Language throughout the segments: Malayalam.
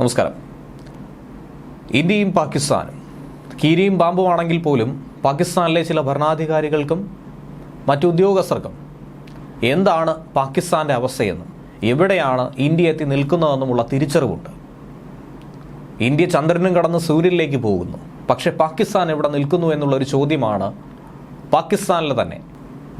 നമസ്കാരം. ഇന്ത്യയും പാകിസ്ഥാനും കീരിയും പാമ്പുമാണെങ്കിൽ പോലും പാകിസ്ഥാനിലെ ചില ഭരണാധികാരികൾക്കും മറ്റു ഉദ്യോഗസ്ഥർക്കും എന്താണ് പാകിസ്ഥാന്റെ അവസ്ഥയെന്നും എവിടെയാണ് ഇന്ത്യ എത്തി നിൽക്കുന്നതെന്നുമുള്ള തിരിച്ചറിവുണ്ട്. ഇന്ത്യ ചന്ദ്രനും കടന്ന് സൂര്യനിലേക്ക് പോകുന്നു. പക്ഷേ പാകിസ്ഥാൻ എവിടെ നിൽക്കുന്നു എന്നുള്ളൊരു ചോദ്യമാണ് പാകിസ്ഥാനിലെ തന്നെ.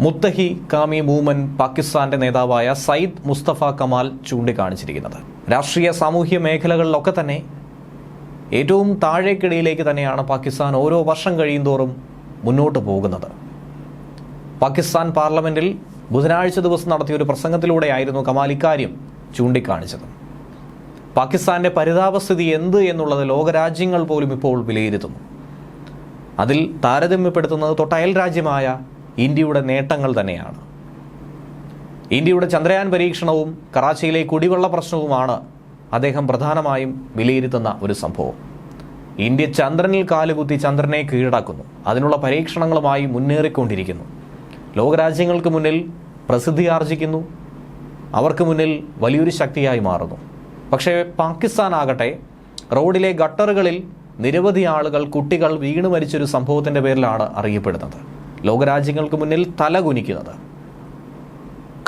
മുത്തഹി കാമി മൂമൻ പാകിസ്ഥാന്റെ നേതാവായ സയ്യിദ് മുസ്തഫ കമാൽ ചൂണ്ടിക്കാണിച്ചിരിക്കുന്നത്. രാഷ്ട്രീയ സാമൂഹ്യ മേഖലകളിലൊക്കെ തന്നെ ഏറ്റവും താഴേക്കിടയിലേക്ക് തന്നെയാണ് പാകിസ്ഥാൻ ഓരോ വർഷം കഴിയുന്തോറും മുന്നോട്ട് പോകുന്നത്. പാകിസ്ഥാൻ പാർലമെന്റിൽ ബുധനാഴ്ച ദിവസം നടത്തിയ ഒരു പ്രസംഗത്തിലൂടെയായിരുന്നു കമാൽ ഇക്കാര്യം ചൂണ്ടിക്കാണിച്ചത്. പാകിസ്ഥാന്റെ പരിതാപസ്ഥിതി എന്ത് എന്നുള്ളത് ലോകരാജ്യങ്ങൾ പോലും ഇപ്പോൾ വിലയിരുത്തുന്നു. അതിൽ താരതമ്യപ്പെടുത്തുന്നത് തൊട്ടയൽ രാജ്യമായ ഇന്ത്യയുടെ നേട്ടങ്ങൾ തന്നെയാണ്. ഇന്ത്യയുടെ ചന്ദ്രയാൻ പരീക്ഷണവും കറാച്ചിയിലെ കുടിവെള്ള പ്രശ്നവുമാണ് അദ്ദേഹം പ്രധാനമായും വിലയിരുത്തുന്ന ഒരു സംഭവം. ഇന്ത്യ ചന്ദ്രനിൽ കാലുകുത്തി ചന്ദ്രനെ കീഴടക്കുന്നു. അതിനുള്ള പരീക്ഷണങ്ങളുമായി മുന്നേറിക്കൊണ്ടിരിക്കുന്നു. ലോകരാജ്യങ്ങൾക്ക് മുന്നിൽ പ്രസിദ്ധി ആർജിക്കുന്നു. അവർക്ക് മുന്നിൽ വലിയൊരു ശക്തിയായി മാറുന്നു. പക്ഷേ പാകിസ്ഥാൻ ആകട്ടെ റോഡിലെ ഗട്ടറുകളിൽ നിരവധി ആളുകൾ കുട്ടികൾ വീണു മരിച്ചൊരു സംഭവത്തിന്റെ പേരിലാണ് അറിയപ്പെടുന്നത്. ലോകരാജ്യങ്ങൾക്ക് മുന്നിൽ തല കുനിക്കുന്നത്.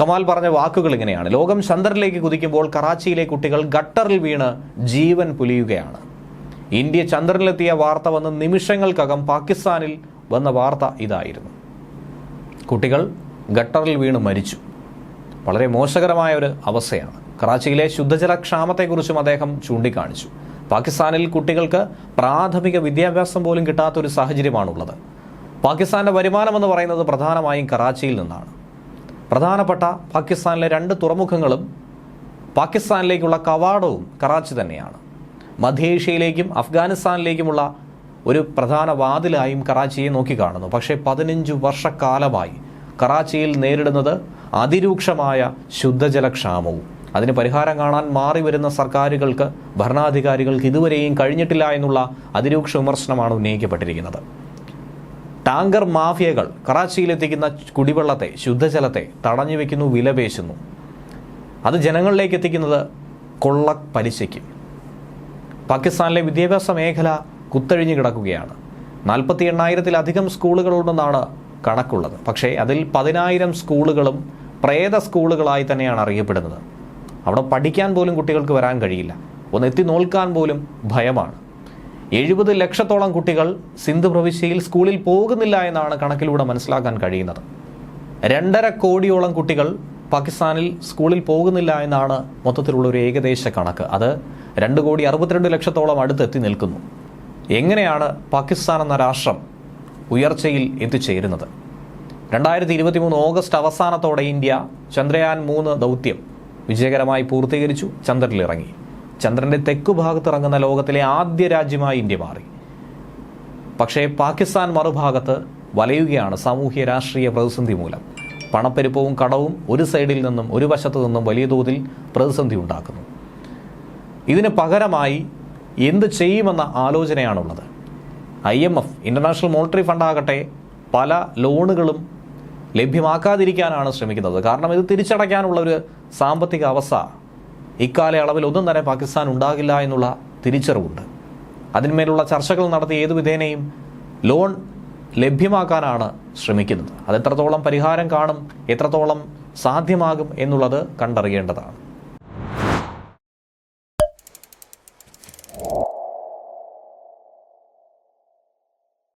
കമാൽ പറഞ്ഞ വാക്കുകൾ ഇങ്ങനെയാണ്. ലോകം ചന്ദ്രനിലേക്ക് കുതിക്കുമ്പോൾ കറാച്ചിയിലെ കുട്ടികൾ ഗട്ടറിൽ വീണ് ജീവൻ പുലിയുകയാണ്. ഇന്ത്യ ചന്ദ്രനിലെത്തിയ വാർത്ത വന്ന് നിമിഷങ്ങൾക്കകം പാകിസ്ഥാനിൽ വന്ന വാർത്ത ഇതായിരുന്നു. കുട്ടികൾ ഗട്ടറിൽ വീണ് മരിച്ചു. വളരെ മോശകരമായ ഒരു അവസ്ഥയാണ്. കറാച്ചിയിലെ ശുദ്ധജല ക്ഷാമത്തെക്കുറിച്ചും അദ്ദേഹം ചൂണ്ടിക്കാണിച്ചു. പാകിസ്ഥാനിൽ കുട്ടികൾക്ക് പ്രാഥമിക വിദ്യാഭ്യാസം പോലും കിട്ടാത്തൊരു സാഹചര്യമാണുള്ളത്. പാകിസ്ഥാന്റെ വരുമാനം എന്ന് പറയുന്നത് പ്രധാനമായും കറാച്ചിയിൽ നിന്നാണ്. പ്രധാനപ്പെട്ട പാകിസ്ഥാനിലെ രണ്ട് തുറമുഖങ്ങളും പാകിസ്ഥാനിലേക്കുള്ള കവാടവും കറാച്ചി തന്നെയാണ്. മധ്യേഷ്യയിലേക്കും അഫ്ഗാനിസ്ഥാനിലേക്കുമുള്ള ഒരു പ്രധാന വാതിലായും കറാച്ചിയെ നോക്കിക്കാണുന്നു പക്ഷേ പതിനഞ്ച് വർഷക്കാലമായി കറാച്ചിയിൽ നേരിടുന്നത് അതിരൂക്ഷമായ ശുദ്ധജലക്ഷാമവും. അതിന് പരിഹാരം കാണാൻ മാറി വരുന്ന സർക്കാരുകൾക്ക് ഭരണാധികാരികൾക്ക് ഇതുവരെയും കഴിഞ്ഞിട്ടില്ല എന്നുള്ള അതിരൂക്ഷ വിമർശനമാണ് ഉന്നയിക്കപ്പെട്ടിരിക്കുന്നത്. ടാങ്കർ മാഫിയകൾ കറാച്ചിയിലെത്തിക്കുന്ന കുടിവെള്ളത്തെ ശുദ്ധജലത്തെ തടഞ്ഞു വെക്കുന്നു വിലപേശുന്നു. അത് ജനങ്ങളിലേക്ക് എത്തിക്കുന്നത് കൊള്ള പലിശയ്ക്ക് പാകിസ്ഥാനിലെ വിദ്യാഭ്യാസ മേഖല കുത്തഴിഞ്ഞു കിടക്കുകയാണ്. നാൽപ്പത്തി എണ്ണായിരത്തിലധികം സ്കൂളുകളുണ്ടെന്നാണ് കണക്കുള്ളത്. പക്ഷേ അതിൽ പതിനായിരം സ്കൂളുകളും പ്രേത സ്കൂളുകളായി തന്നെയാണ് അറിയപ്പെടുന്നത്. അവിടെ പഠിക്കാൻ പോലും കുട്ടികൾക്ക് വരാൻ കഴിയില്ല. ഒന്ന് എത്തി നോൽക്കാൻ പോലും ഭയമാണ്. എഴുപത് ലക്ഷത്തോളം കുട്ടികൾ സിന്ധു പ്രവിശ്യയിൽ സ്കൂളിൽ പോകുന്നില്ല എന്നാണ് കണക്കിലൂടെ മനസ്സിലാക്കാൻ കഴിയുന്നത്. രണ്ടര കോടിയോളം കുട്ടികൾ പാകിസ്ഥാനിൽ സ്കൂളിൽ പോകുന്നില്ല എന്നാണ് മൊത്തത്തിലുള്ള ഒരു ഏകദേശ കണക്ക്. അത് രണ്ട് കോടി അറുപത്തിരണ്ട് ലക്ഷത്തോളം അടുത്തെത്തി നിൽക്കുന്നു. എങ്ങനെയാണ് പാകിസ്ഥാൻ എന്ന രാഷ്ട്രം ഉയർച്ചയിൽ എത്തിച്ചേരുന്നത്? രണ്ടായിരത്തി ഇരുപത്തി മൂന്ന് ഓഗസ്റ്റ് അവസാനത്തോടെ ഇന്ത്യ ചന്ദ്രയാൻ മൂന്ന് ദൗത്യം വിജയകരമായി പൂർത്തീകരിച്ചു ചന്ദ്രനിലിറങ്ങി. ഭാഗത്ത് ഇറങ്ങുന്ന ലോകത്തിലെ ആദ്യ രാജ്യമായി ഇന്ത്യ മാറി. പക്ഷേ പാകിസ്ഥാൻ മറുഭാഗത്ത് വലയുകയാണ് സാമൂഹ്യ രാഷ്ട്രീയ പ്രതിസന്ധി മൂലം. പണപ്പെരുപ്പവും കടവും ഒരു സൈഡിൽ നിന്നും ഒരു വശത്തു നിന്നും വലിയ തോതിൽ പ്രതിസന്ധി ഉണ്ടാക്കുന്നു. ഇതിന് പകരമായി എന്ത് ചെയ്യുമെന്ന ആലോചനയാണുള്ളത്. I M F International Monetary ഫണ്ടാകട്ടെ പല ലോണുകളും ലഭ്യമാക്കാതിരിക്കാനാണ് ശ്രമിക്കുന്നത്. കാരണം ഇത് തിരിച്ചടയ്ക്കാനുള്ള ഒരു സാമ്പത്തിക അവസ്ഥ ഇക്കാലയളവിൽ ഒന്നും തന്നെ പാകിസ്ഥാൻ ഉണ്ടാകില്ല എന്നുള്ള തിരിച്ചറിവുണ്ട്. അതിന്മേലുള്ള ചർച്ചകൾ നടത്തി ഏതു വിധേനയും ലോൺ ലഭ്യമാക്കാനാണ് ശ്രമിക്കുന്നത്. അത് എത്രത്തോളം പരിഹാരം കാണും എത്രത്തോളം സാധ്യമാകും എന്നുള്ളത് കണ്ടറിയേണ്ടതാണ്.